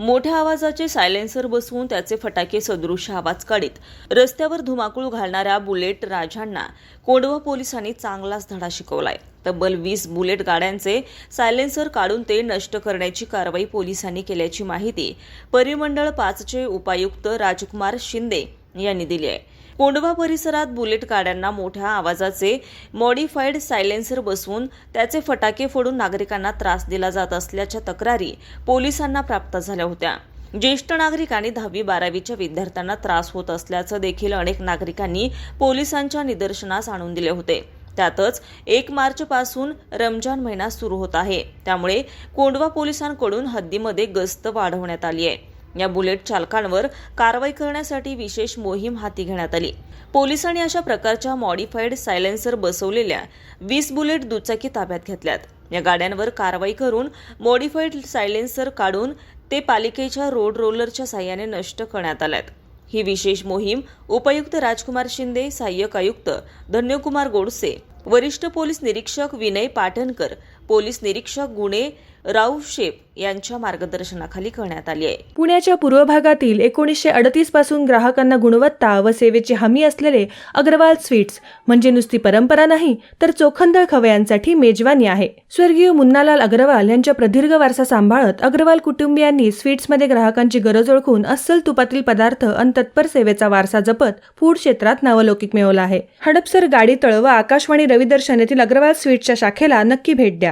मोठ्या आवाजाचे सायलेन्सर बसवून त्याचे फटाके सदृश आवाज काढीत रस्त्यावर धुमाकूळ घालणाऱ्या बुलेट राजांना कोंडवा पोलिसांनी चांगलाच धडा शिकवलाय. तब्बल वीस बुलेट गाड्यांचे सायलेन्सर काढून ते नष्ट करण्याची कारवाई पोलिसांनी केल्याची माहिती परिमंडळ पाचचे उपायुक्त राजकुमार शिंदे यांनी दिली आहे. कोंडवा परिसरात बुलेट गाड्यांना मोठ्या आवाजाचे मॉडिफाईड सायलेन्सर बसवून त्याचे फटाके फोडून नागरिकांना त्रास दिला जात असल्याच्या तक्रारी पोलिसांना प्राप्त झाल्या होत्या. ज्येष्ठ नागरिक आणि दहावी बारावीच्या विद्यार्थ्यांना त्रास होत असल्याचं देखील अनेक नागरिकांनी पोलिसांच्या निदर्शनास आणून दिले होते. त्यातच एक मार्च पासून रमजान महिना सुरू होत आहे. त्यामुळे कोंडवा पोलिसांकडून हद्दीमध्ये गस्त वाढवण्यात आली आहे. या बुलेट चालकांवर कारवाई करण्यासाठी विशेष मोहीम हाती घेण्यात आली. पोलिसांनी अशा प्रकारच्या मॉडिफाईड सायलेन्सर बसवलेल्या वीस बुलेट दुचाकी ताब्यात घेतल्यात. या गाड्यांवर कारवाई करून मॉडिफाईड सायलेन्सर काढून ते पालिकेच्या रोड रोलरच्या साह्याने नष्ट करण्यात आल्यात. ही विशेष मोहीम उपायुक्त राजकुमार शिंदे सहाय्यक आयुक्त धन्यकुमार गोडसे वरिष्ठ पोलीस निरीक्षक विनय पाटणकर पोलीस निरीक्षक गुणे राऊ शेप यांच्या मार्गदर्शनाखाली करण्यात आली आहे. पुण्याच्या पूर्व भागातील एकोणीसशे अडतीसपासून ग्राहकांना गुणवत्ता व सेवेची हमी असलेले अग्रवाल स्वीट्स म्हणजे नुसती परंपरा नाही तर चोखंदळ खवयांसाठी मेजवानी आहे. स्वर्गीय मुन्नालाल अग्रवाल यांच्या प्रदीर्घ वारसा सांभाळत अग्रवाल कुटुंबियांनी स्वीट्समध्ये ग्राहकांची गरज ओळखून अस्सल तुपातील पदार्थ आणि तत्पर सेवेचा वारसा जपत फूड क्षेत्रात नावलौकिक मिळवला आहे. हडपसर गाडी तळ व आकाशवाणी रविदर्शन येथील अग्रवाल स्वीट्सच्या शाखेला नक्की भेट द्या.